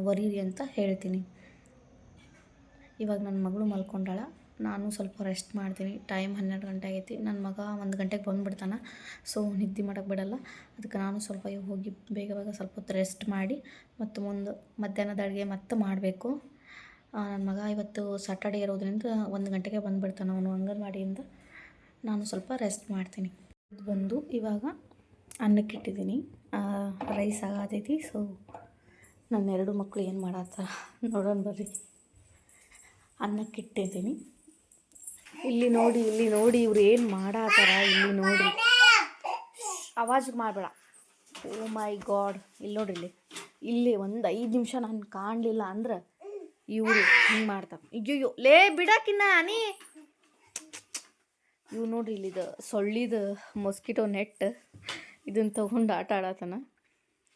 ವರೀರಿ ಅಂತ ಹೇಳ್ತೀನಿ. ಇವಾಗ ನನ್ನ ಮಗಳು ಮಲ್ಕೊಂಡಾಳ. ನಾನು ಸ್ವಲ್ಪ ರೆಸ್ಟ್ ಮಾಡ್ತೀನಿ. ಟೈಮ್ ಹನ್ನೆರಡು ಗಂಟೆ ಆಗೈತಿ. ನನ್ನ ಮಗ ಒಂದು ಗಂಟೆಗೆ ಬಂದುಬಿಡ್ತಾನೆ. ಸೊ ನಿದ್ದೆ ಮಾಡೋಕ್ಕೆ ಬಿಡಲ್ಲ. ಅದಕ್ಕೆ ನಾನು ಸ್ವಲ್ಪ ಹೋಗಿ ಬೇಗ ಬೇಗ ಸ್ವಲ್ಪ ಹೊತ್ತು ರೆಸ್ಟ್ ಮಾಡಿ, ಮತ್ತು ಮುಂದೆ ಮಧ್ಯಾಹ್ನದ ಅಡುಗೆ ಮತ್ತೆ ಮಾಡಬೇಕು. ನನ್ನ ಮಗ ಇವತ್ತು ಸಾಟರ್ಡೆ ಇರೋದ್ರಿಂದ ಒಂದು ಗಂಟೆಗೆ ಬಂದುಬಿಡ್ತಾನೆ ಅವನು ಅಂಗನವಾಡಿಯಿಂದ. ನಾನು ಸ್ವಲ್ಪ ರೆಸ್ಟ್ ಮಾಡ್ತೀನಿ. ಬಂದು ಇವಾಗ ಅನ್ನಕ್ಕೆ ಇಟ್ಟಿದ್ದೀನಿ. ರೈಸ್ ಆಗತೈತಿ. ಸೊ ನನ್ನ ಎರಡು ಮಕ್ಕಳು ಏನು ಮಾಡತ್ತಾರ? ನೋಡೋಣ ಬರ್ರಿ. ಅನ್ನಕ್ಕೆ ಇಟ್ಟಿದ್ದೀನಿ. ಇಲ್ಲಿ ನೋಡಿ ಇಲ್ಲಿ ನೋಡಿ, ಇವ್ರು ಏನು ಮಾಡತ್ತಾರ ಇಲ್ಲಿ ನೋಡಿ. ಅವಾಜ್ ಮಾಡಬೇಡ. ಓ ಮೈ ಗಾಡ್ ಇಲ್ಲಿ ನೋಡ್ರಿ ಇಲ್ಲಿ. ಇಲ್ಲಿ ಒಂದು ಐದು ನಿಮಿಷ ನಾನು ಕಾಣಲಿಲ್ಲ ಅಂದ್ರೆ ಇವರು ಹಿಂಗೆ ಮಾಡ್ತಾರೆ. ಅಯ್ಯಯ್ಯೋ, ಲೇ ಬಿಡಕ್ಕಿನ್ನ ನೀ. ಇವು ನೋಡ್ರಿ ಇಲ್ಲಿದು ಸೊಳ್ಳಿದ ಮೊಸ್ಕಿಟೋ ನೆಟ್ ಇದನ್ನ ತೊಗೊಂಡು ಆಟ ಆಡತನ.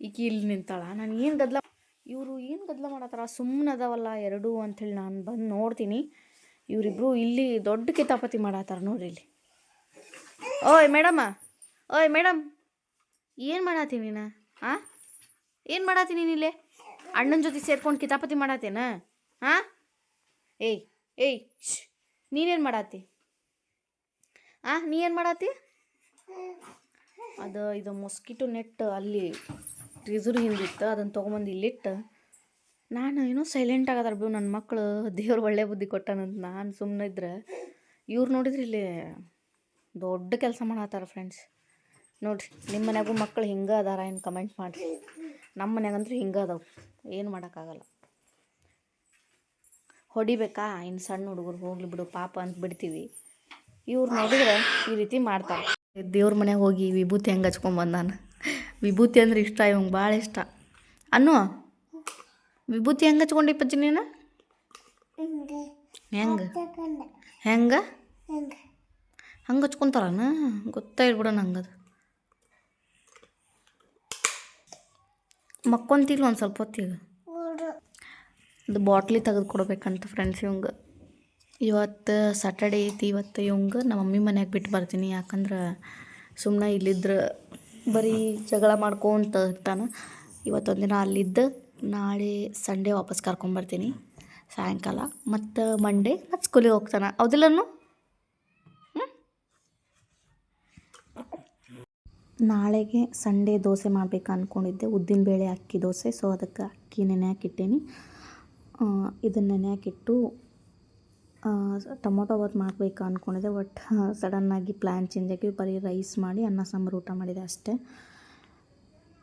ಈಗ ಇಲ್ಲಿ ನಿಂತಾಳ. ನಾನು ಏನು ಗದ್ಲ ಇವರು ಏನು ಗದ್ಲ ಮಾಡತ್ತಾರ ಸುಮ್ಮನೆ ಅದಾವಲ್ಲ ಎರಡು ಅಂಥೇಳಿ ನಾನು ಬಂದು ನೋಡ್ತೀನಿ. ಇವರಿಬ್ರು ಇಲ್ಲಿ ದೊಡ್ಡ ಕಿತಾಪತಿ ಮಾಡತ್ತಾರ ನೋಡ್ರಿ ಇಲ್ಲಿ. ಓಯ್ ಮೇಡಮ್ಮ, ಓಯ್ ಮೇಡಮ್, ಏನು ಮಾಡತ್ತೀನಿ ನೀನು? ಹಾಂ ಏನು ಮಾಡತ್ತೀನಿ ಇಲ್ಲೇ? ಅಣ್ಣನ ಜೊತೆ ಸೇರ್ಕೊಂಡು ಕಿತಾಪತಿ ಮಾಡತ್ತೇನ? ಹಾಂ ಏಯ್ ಏಯ್ ನೀನೇನು ಮಾಡತ್ತಿ? ಹಾಂ ನೀ ಏನು ಮಾಡತ್ತಿ? ಅದು ಇದು ಮೊಸ್ಕಿಟೋ ನೆಟ್ ಅಲ್ಲಿ ಟ್ರಿಜರ್ ಹಿಂದಿತ್ತು ಅದನ್ನು ತೊಗೊಂಬಂದು ಇಲ್ಲಿಟ್ಟು. ನಾನು ಏನೋ ಸೈಲೆಂಟ್ ಆಗದಾರ ಬಿಡು. ನನ್ನ ಮಕ್ಕಳು ದೇವ್ರು ಒಳ್ಳೆ ಬುದ್ಧಿ ಕೊಟ್ಟಾನಂತ ನಾನು ಸುಮ್ಮನೆ ಇದ್ರೆ. ಇವ್ರು ನೋಡಿದ್ರೆ ಇಲ್ಲಿ ದೊಡ್ಡ ಕೆಲಸ ಮಾಡತ್ತಾರ ಫ್ರೆಂಡ್ಸ್ ನೋಡ್ರಿ ನಿಮ್ಮ ಮನ್ಯಾಗೂ ಮಕ್ಕಳು ಹಿಂಗೆ ಅದಾರ ಏನು ಕಮೆಂಟ್ ಮಾಡಿರಿ. ನಮ್ಮ ಮನೆಗಂದ್ರೆ ಹಿಂಗೆ ಅದಾವು. ಏನು ಮಾಡೋಕ್ಕಾಗಲ್ಲ. ಹೊಡಿಬೇಕಾ? ಇನ್ನು ಸಣ್ಣ ಹುಡುಗರು ಹೋಗ್ಲಿ ಬಿಡು, ಪಾಪ ಅಂತ ಬಿಡ್ತೀವಿ. ಇವ್ರು ನೋಡಿದ್ರೆ ಈ ರೀತಿ ಮಾಡ್ತಾರೆ. ದೇವ್ರ ಮನೆಗೆ ಹೋಗಿ ವಿಭೂತಿ ಹೆಂಗೆ ಹಚ್ಕೊಂಬಂದು ನಾನು ವಿಭೂತಿ ಅಂದ್ರೆ ಇಷ್ಟ, ಇವಂಗೆ ಭಾಳ ಇಷ್ಟ. ಅನ್ನು? ವಿಭೂತಿ ಹೆಂಗೆ ಹಚ್ಕೊಂಡಿ ಪಜ್ಜಿ ನೀನು ಹೆಂಗೆ. ಹೆಂಗೆ? ಹಂಗೆ? ಹಚ್ಕೊಂತಾರನ? ಗೊತ್ತಾಗಿಬಿಡ ನಂಗದು ಮಕ್ಕೊಂತಿಲ್ಲ ಒಂದು ಸ್ವಲ್ಪ ಹೊತ್ತಿಗ. ಅದು ಬಾಟ್ಲಿ ತೆಗೆದು ಕೊಡ್ಬೇಕಂತ ಫ್ರೆಂಡ್ಸ್ ಇವಂಗೆ. ಇವತ್ತು ಸಾಟರ್ಡೆ ಐತಿ ಇವತ್ತು ಇವಂಗೆ ನಮ್ಮ ಮಮ್ಮಿ ಮನ್ಯಾಗ ಬಿಟ್ಟು ಬರ್ತೀನಿ. ಯಾಕಂದ್ರೆ ಸುಮ್ಮನೆ ಇಲ್ಲಿದ್ರೆ ಬರೀ ಜಗಳ ಮಾಡ್ಕೊತ ಇರ್ತಾನೆ. ಇವತ್ತೊಂದಿನ ಅಲ್ಲಿದ್ದು ನಾಳೆ ಸಂಡೇ ವಾಪಸ್ ಕರ್ಕೊಂಬರ್ತೀನಿ, ಸಾಯಂಕಾಲ. ಮತ್ತು ಮಂಡೇ ಮತ್ತು ಸ್ಕೂಲಿಗೆ ಹೋಗ್ತಾನೆ. ಹೌದಿಲ್ಲನು? ನಾಳೆಗೆ ಸಂಡೇ ದೋಸೆ ಮಾಡ್ಬೇಕು ಅಂದ್ಕೊಂಡಿದ್ದೆ ಉದ್ದಿನಬೇಳೆ ಅಕ್ಕಿ ದೋಸೆ. ಸೊ ಅದಕ್ಕೆ ಅಕ್ಕಿ ನೆನೆ ಹಾಕಿಟ್ಟೀನಿ ಇದನ್ನು ನೆನೆ ಹಾಕಿಟ್ಟು ಟೊಮೊಟೊ ಬಾತ್ ಮಾಡಬೇಕು ಅಂದ್ಕೊಂಡಿದ್ದೆ ಬಟ್ ಸಡನ್ನಾಗಿ ಪ್ಲ್ಯಾನ್ ಚೇಂಜ್ ಆಗಿ ಬರೀ ರೈಸ್ ಮಾಡಿ, ಅನ್ನ, ಸಾಂಬಾರು, ಊಟ ಮಾಡಿದೆ ಅಷ್ಟೇ.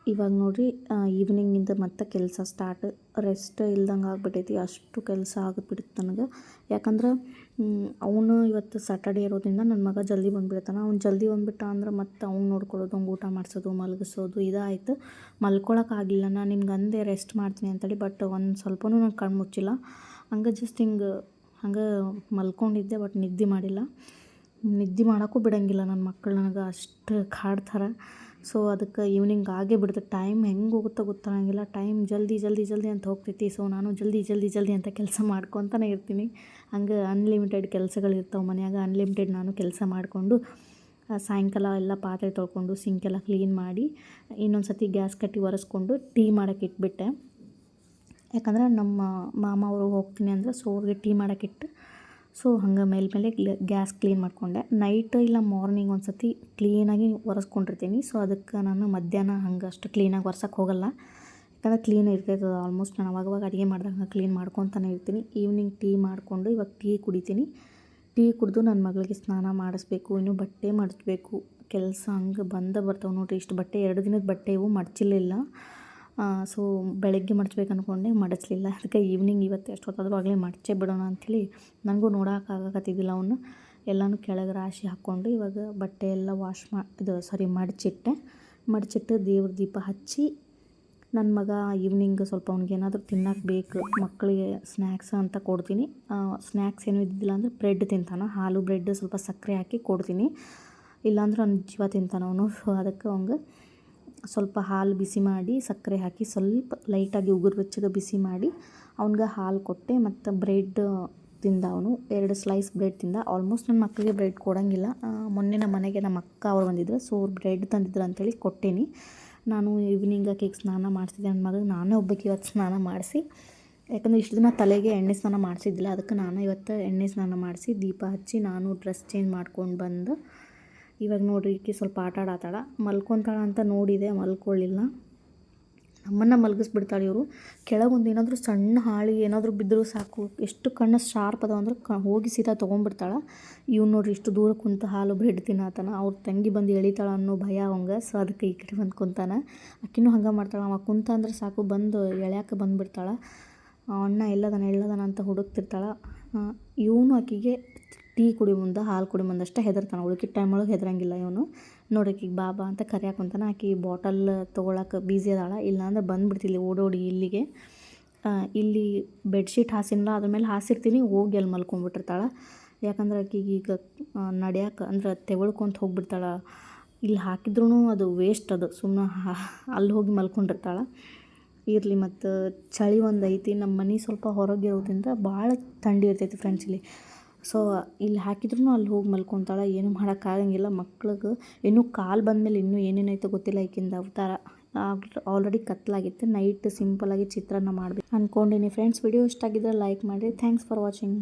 ಇವಾಗ ನೋಡಿರಿ ಈವ್ನಿಂಗಿಂದ ಮತ್ತೆ ಕೆಲಸ ಸ್ಟಾರ್ಟ್ ರೆಸ್ಟ್ ಇಲ್ದಂಗೆ ಆಗ್ಬಿಟ್ಟೈತಿ, ಅಷ್ಟು ಕೆಲಸ ಆಗಿಬಿಡುತ್ತೆ ನನಗೆ. ಯಾಕಂದ್ರೆ ಅವನು ಇವತ್ತು ಸ್ಯಾಟರ್ಡೇ ಇರೋದ್ರಿಂದ ನನ್ನ ಮಗ ಜಲ್ದಿ ಬಂದುಬಿಡ್ತಾನೆ. ಅವ್ನು ಜಲ್ದಿ ಬಂದುಬಿಟ್ಟ ಅಂದ್ರೆ ಮತ್ತೆ ಅವ್ನು ನೋಡ್ಕೊಳ್ಳೋದು ಅವ್ನು ಊಟ ಮಾಡಿಸೋದು, ಮಲಗಿಸೋದು ಇದಾಯಿತು ಮಲ್ಕೊಳಕ್ಕಾಗಲಿಲ್ಲ ನಾನು ನಿಮ್ಗೆ ಅಂದೆ ರೆಸ್ಟ್ ಮಾಡ್ತೀನಿ ಅಂತೇಳಿ ಬಟ್ ಒಂದು ಸ್ವಲ್ಪನೂ ನಂಗೆ ಕಣ್ಣು ಮುಚ್ಚಿಲ್ಲ. ಹಂಗೆ ಜಸ್ಟ್ ಹಿಂಗೆ, ಹಂಗೆ ಮಲ್ಕೊಂಡಿದ್ದೆ ಬಟ್ ನಿದ್ದೆ ಮಾಡಿಲ್ಲ. ನಿದ್ದೆ ಮಾಡೋಕ್ಕೂ ಬಿಡೋಂಗಿಲ್ಲ ನನ್ನ ಮಕ್ಕಳು ನನಗೆ ಅಷ್ಟು ಕಾಡ್ತಾರೆ ಸೊ ಅದಕ್ಕೆ ಈವ್ನಿಂಗ್ ಆಗೇ ಬಿಡ್ತು. ಟೈಮ್ ಹೆಂಗೆ ಹೋಗುತ್ತೋ ಗೊತ್ತಾಗಂಗಿಲ್ಲ. ಟೈಮ್ ಜಲ್ದಿ ಜಲ್ದಿ ಜಲ್ದಿ ಅಂತ ಹೋಗ್ತೈತಿ. ಸೊ ನಾನು ಜಲ್ದಿ ಜಲ್ದಿ ಜಲ್ದಿ ಅಂತ ಕೆಲಸ ಮಾಡ್ಕೊತಾನೆ ಇರ್ತೀನಿ. ಹಂಗೆ ಅನ್ಲಿಮಿಟೆಡ್ ಕೆಲಸಗಳು ಇರ್ತಾವೆ ಮನ್ಯಾಗ. ಅನ್ಲಿಮಿಟೆಡ್ ನಾನು ಕೆಲಸ ಮಾಡಿಕೊಂಡು ಸಾಯಂಕಾಲ ಎಲ್ಲ ಪಾತ್ರೆ ತೊಳ್ಕೊಂಡು ಸಿಂಕೆಲ್ಲ ಕ್ಲೀನ್ ಮಾಡಿ ಇನ್ನೊಂದು ಸತಿ ಗ್ಯಾಸ್ ಕಟ್ಟಿ ಒರೆಸ್ಕೊಂಡು ಟೀ ಮಾಡೋಕೆ ಇಟ್ಬಿಟ್ಟೆ. ಯಾಕಂದ್ರೆ ನಮ್ಮ ಮಾಮ ಅವರು ಹೋಗ್ತೀನಿ ಅಂದ್ರೆ ಸೊ ಅವ್ರಿಗೆ ಟೀ ಮಾಡೋಕ್ಕಿಟ್ಟು ಸೊ ಹಂಗೆ ಮೇಲೆ ಮೇಲೆ ಗ್ಯಾಸ್ ಕ್ಲೀನ್ ಮಾಡಿಕೊಂಡೆ. ನೈಟ್ ಇಲ್ಲ ಮಾರ್ನಿಂಗ್ ಒಂದು ಸತಿ ಕ್ಲೀನಾಗಿ ಒರೆಸ್ಕೊಂಡಿರ್ತೀನಿ. ಸೊ ಅದಕ್ಕೆ ನಾನು ಮಧ್ಯಾಹ್ನ ಹಂಗೆ ಅಷ್ಟು ಕ್ಲೀನಾಗಿ ಒರ್ಸೋಕ್ಕೆ ಹೋಗಲ್ಲ. ಯಾಕಂದರೆ ಕ್ಲೀನ್ ಇರ್ತೈತೆ ಆಲ್ಮೋಸ್ಟ್ ನಾನು ಅವಾಗವಾಗ ಅಡುಗೆ ಮಾಡಿದಾಗ ಕ್ಲೀನ್ ಮಾಡ್ಕೊತಾನೆ ಇರ್ತೀನಿ. ಈವ್ನಿಂಗ್ ಟೀ ಮಾಡಿಕೊಂಡು ಇವಾಗ ಟೀ ಕುಡಿತೀನಿ. ಟೀ ಕುಡಿದು ನನ್ನ ಮಗಳಿಗೆ ಸ್ನಾನ ಮಾಡಿಸ್ಬೇಕು, ಇನ್ನೂ ಬಟ್ಟೆ ಮಡಚಬೇಕು. ಕೆಲಸ ಹಂಗೆ ಬಂದ ಬರ್ತಾವೆ ನೋಡಿರಿ. ಇಷ್ಟು ಬಟ್ಟೆ, ಎರಡು ದಿನದ ಬಟ್ಟೆ ಇವು ಮಡಚಿರಲಿಲ್ಲ. ಸೊ ಬೆಳಗ್ಗೆ ಮಡಚ್ಬೇಕು ಅಂದ್ಕೊಂಡೆ ಮಡಚಲಿಲ್ಲ. ಅದಕ್ಕೆ ಈವ್ನಿಂಗ್ ಇವತ್ತು ಎಷ್ಟೊತ್ತಾದರೂ ಆಗಲೇ ಮಡಚೇ ಬಿಡೋಣ ಅಂಥೇಳಿ ನನಗೂ ನೋಡೋಕ್ಕಾಗತ್ತಿದ್ದಿಲ್ಲ ಅವನ್ನ. ಎಲ್ಲನೂ ಕೆಳಗೆ ರಾಶಿ ಹಾಕ್ಕೊಂಡು ಇವಾಗ ಬಟ್ಟೆ ಎಲ್ಲ ವಾಶ್ ಮಾ, ಇದು ಸಾರಿ ಮಡಚಿಟ್ಟೆ. ಮಡಚಿಟ್ಟು ದೇವ್ರ ದೀಪ ಹಚ್ಚಿ ನನ್ನ ಮಗ ಈವ್ನಿಂಗ್ ಸ್ವಲ್ಪ ಅವ್ನಿಗೇನಾದರೂ ತಿನ್ನಕ್ಕೆ ಬೇಕು ಮಕ್ಕಳಿಗೆ ಸ್ನ್ಯಾಕ್ಸ್ ಅಂತ ಕೊಡ್ತೀನಿ. ಸ್ನ್ಯಾಕ್ಸ್ ಏನೂ ಇದ್ದಿಲ್ಲ ಅಂದರೆ ಬ್ರೆಡ್ ತಿಂತಾನೆ. ಹಾಲು ಬ್ರೆಡ್ ಸ್ವಲ್ಪ ಸಕ್ಕರೆ ಹಾಕಿ ಕೊಡ್ತೀನಿ. ಇಲ್ಲಾಂದ್ರೆ ಅವ್ನು ಜೀವ ತಿಂತಾನೆ ಅವನು. ಸೊ ಅದಕ್ಕೆ ಅವಂಗೆ ಸ್ವಲ್ಪ ಹಾಲು ಬಿಸಿ ಮಾಡಿ, ಸಕ್ಕರೆ ಹಾಕಿ ಸ್ವಲ್ಪ ಲೈಟಾಗಿ ಉಗುರು ಬೆಚ್ಚಗೆ ಬಿಸಿ ಮಾಡಿ, ಅವ್ನಿಗೆ ಹಾಲು ಕೊಟ್ಟೆ. ಮತ್ತು ಬ್ರೆಡ್ ತಿಂದ ಅವನು. ಎರಡು ಸ್ಲೈಸ್ ಬ್ರೆಡ್ ತಿಂದ. ಆಲ್ಮೋಸ್ಟ್ ನನ್ನ ಮಕ್ಕಳಿಗೆ ಬ್ರೆಡ್ ಕೊಡೋಂಗಿಲ್ಲ. ಮೊನ್ನೆ ನಮ್ಮ ಮನೆಗೆ ನಮ್ಮ ಅಕ್ಕ ಅವ್ರು ಬಂದಿದ್ರು. ಸೊ ಅವ್ರು ಬ್ರೆಡ್ ತಂದಿದ್ರು ಅಂತೇಳಿ ಕೊಟ್ಟೇನಿ. ನಾನು ಈವ್ನಿಂಗ್ ಕೇಕ್ ಸ್ನಾನ ಮಾಡಿಸಿದೆ ನನ್ನ ಮಗಳಿಗೆ ನಾನೇ ಒಬ್ಬಕ್ಕೆ ಇವತ್ತು ಸ್ನಾನ ಮಾಡಿಸಿ. ಯಾಕಂದರೆ ಇಷ್ಟು ದಿನ ತಲೆಗೆ ಎಣ್ಣೆ ಸ್ನಾನ ಮಾಡಿಸಿದ್ದಿಲ್ಲ. ಅದಕ್ಕೆ ನಾನು ಇವತ್ತು ಎಣ್ಣೆ ಸ್ನಾನ ಮಾಡಿಸಿ, ದೀಪ ಹಚ್ಚಿ ನಾನು ಡ್ರೆಸ್ ಚೇಂಜ್ ಮಾಡ್ಕೊಂಡು ಬಂದು ಇವಾಗ ನೋಡಿರಿ ಈಕೆ ಸ್ವಲ್ಪ ಆಟ ಆಡತ್ತಾಳ ಮಲ್ಕೊತಾಳ ಅಂತ ನೋಡಿದೆ ಮಲ್ಕೊಳ್ಳಿಲ್ಲ ನಮ್ಮನ್ನು ಮಲಗಿಸ್ಬಿಡ್ತಾಳೆ ಇವರು. ಕೆಳಗೊಂದು ಏನಾದರೂ ಸಣ್ಣ ಹಾಳಿ ಏನಾದರೂ ಬಿದ್ದರೂ ಸಾಕು. ಎಷ್ಟು ಕಣ್ಣು ಶಾರ್ಪ್ ಅದಾವ ಅಂದ್ರೆ ಕ, ಹೋಗಿ ಸೀದಾ ತೊಗೊಂಡ್ಬಿಡ್ತಾಳೆ ಇವ್ನು ನೋಡ್ರಿ ಇಷ್ಟು ದೂರ ಕುಂತು ಹಾಲು ಬ್ರೆಡ್ ತಿನ್ನತ್ತಾನ ಅವ್ರ ತಂಗಿ ಬಂದು ಎಳಿತಾಳ ಅನ್ನೋ ಭಯ ಅವಂಗೆ. ಸೊ ಅದಕ್ಕೆ ಈ ಕಡೆ ಬಂದು ಕುಂತಾನ. ಅಕ್ಕಿನೂ ಹಂಗೆ ಮಾಡ್ತಾಳೆ. ಅವ ಕುಂತ ಅಂದ್ರೆ ಸಾಕು, ಬಂದು ಎಳ್ಯಾಕೆ ಬಂದುಬಿಡ್ತಾಳೆ. ಅಣ್ಣ ಎಲ್ಲದಾನ ಎಲ್ಲದನ ಅಂತ ಹುಡುಕ್ತಿರ್ತಾಳೆ. ಇವನು ಆಕಿಗೆ ಟೀ ಕುಡಿ ಮುಂದೆ, ಹಾಲು ಕುಡಿ ಮುಂದೆ ಅಷ್ಟೇ ಹೆದರ್ತಾನೆ. ಉಳ್ಕಿದ ಟೈಮ್ ಒಳಗೆ ಹೆದರಂಗಿಲ್ಲ ಇವನು. ನೋಡಿ ಆಕಿಗೆ ಬಾಬಾ ಅಂತ ಕರಿಯಾಕೊಂತಾನೆ ಆಕಿ ಬಾಟಲ್ ತೊಗೊಳಕ್ಕೆ ಬೀಸಿ ಅದಾಳ. ಇಲ್ಲಾಂದ್ರೆ ಬಂದ್ಬಿಡ್ತಿಲ್ಲಿ ಓಡೋಡಿ ಇಲ್ಲಿಗೆ. ಇಲ್ಲಿ ಬೆಡ್ಶೀಟ್ ಹಾಸಿನಲ್ಲ ಅದ್ರ ಮೇಲೆ ಹಾಸಿರ್ತೀನಿ, ಹೋಗಿ ಅಲ್ಲಿ ಮಲ್ಕೊಂಡ್ಬಿಟ್ಟಿರ್ತಾಳೆ. ಯಾಕಂದ್ರೆ ಆಕಿಗೆ ಈಗ ನಡ್ಯಾಕೆ ಅಂದ್ರೆ ತೆವಳ್ಕೊಂತ ಹೋಗ್ಬಿಡ್ತಾಳೆ. ಇಲ್ಲಿ ಹಾಕಿದ್ರೂ ಅದು ವೇಸ್ಟ್ ಅದು. ಸುಮ್ಮನೆ ಅಲ್ಲಿ ಹೋಗಿ ಮಲ್ಕೊಂಡಿರ್ತಾಳೆ. ಇರಲಿ ಮತ್ತು ಚಳಿ ಒಂದು ಐತಿ ನಮ್ಮ ಮನೆ ಸ್ವಲ್ಪ ಹೊರಗಿರೋದ್ರಿಂದ ಭಾಳ ಥಂಡಿ ಇರ್ತೈತಿ ಫ್ರೆಂಡ್ಸ್ ಸೊ ಇಲ್ಲಿ ಹಾಕಿದ್ರು ಅಲ್ಲಿ ಹೋಗಿ ಮಲ್ಕೊತಾಳೆ, ಏನು ಮಾಡೋಕ್ಕಾಗಂಗಿಲ್ಲ. ಮಕ್ಳಿಗೆ ಇನ್ನೂ ಕಾಲು ಬಂದಮೇಲೆ ಇನ್ನೂ ಏನೇನಾಯ್ತು ಗೊತ್ತಿಲ್ಲ ಈಕಿಂದ ಅವತಾರ. ಆಲ್ರೆಡಿ ಕತ್ತಲಾಗಿತ್ತು ನೈಟ್ ಸಿಂಪಲಾಗಿ ಚಿತ್ರಾನ್ನ ಮಾಡಬೇಕು. ಅಂದ್ಕೊಂಡಿನಿ ಫ್ರೆಂಡ್ಸ್ ವಿಡಿಯೋ ಇಷ್ಟ ಆಗಿದ್ರೆ ಲೈಕ್ ಮಾಡಿರಿ. Thanks for watching